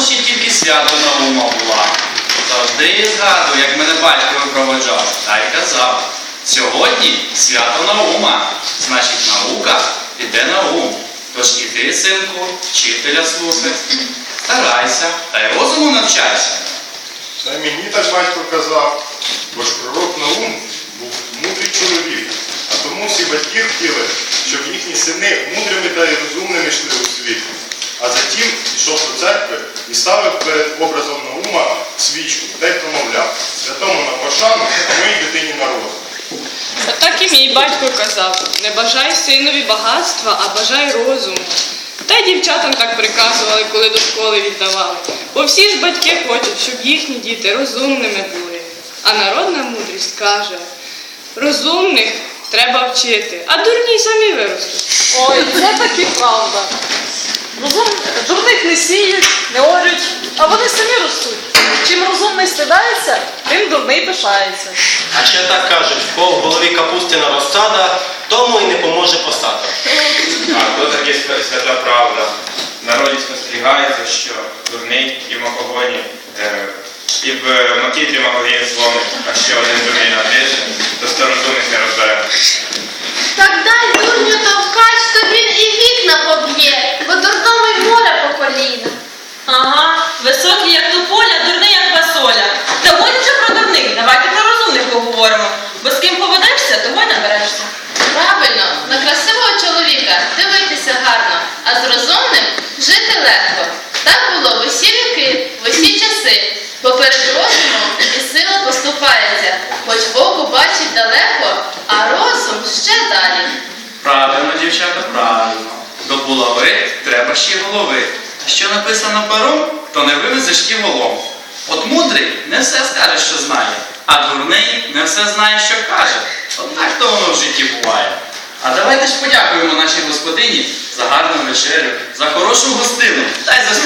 Ще тільки свято Наума була. Завжди згадую, як мене батько випроводжав, та й казав. Сьогодні свято Наума, значить наука піде на ум. Тож іди, синку, вчителя слухай, старайся та й розуму навчайся. Та й мені так батько казав, бо ж пророк Наум був мудрий чоловік, а тому всі батьки хотіли, щоб їхні сини мудрими та й розумними йшли у світ. А затім пішов до церкви і ставив перед образом Наума свічку та й промовляв святому на пошану, а моїй дитині народу. Так і мій батько казав: не бажай синові багатства, а бажай розуму. Та й дівчатам так приказували, коли до школи віддавали. Бо всі ж батьки хочуть, щоб їхні діти розумними були. А народна мудрість каже: розумних треба вчити, а дурні й самі виростуть. Ой, це таки правда. Розум... Дурних не сіють, не орють, а вони самі ростуть. Чим розумний стидається, тим дурний пишається. А ще так кажуть, в кого в голові капустина розсада, тому і не поможе посада. А то таки св- свята правда. Народі спостерігається, що дурний і в макогоні, е, і в макітрі макогін зломить, а ще один дурний напише, то сто розумних не розбере. Так дай дурню товкач, то він і вікна поб'є, бо дурному й море по коліна. Ага, високий як тополя, дурний як басоля. Та годі вже про дурних, давайте про розумних поговоримо. Бо з ким поведешся, того й наберешся. Правильно, на красивого чоловіка дивитися гарно, а з розумним жити легко. Так було в усі віки, в усі часи. Поперед розуму і сила поступається, хоч око бачить далеко, а розум ще далі. Правильно, дівчата, правильно. До булави треба ще голови. А що написано пером, то не вивезеш і волом. От мудрий не все скаже, що знає, а дурний не все знає, що каже. От так то воно в житті буває. А давайте ж подякуємо нашій господині за гарну вечерю, за хорошу гостину та й. Давай.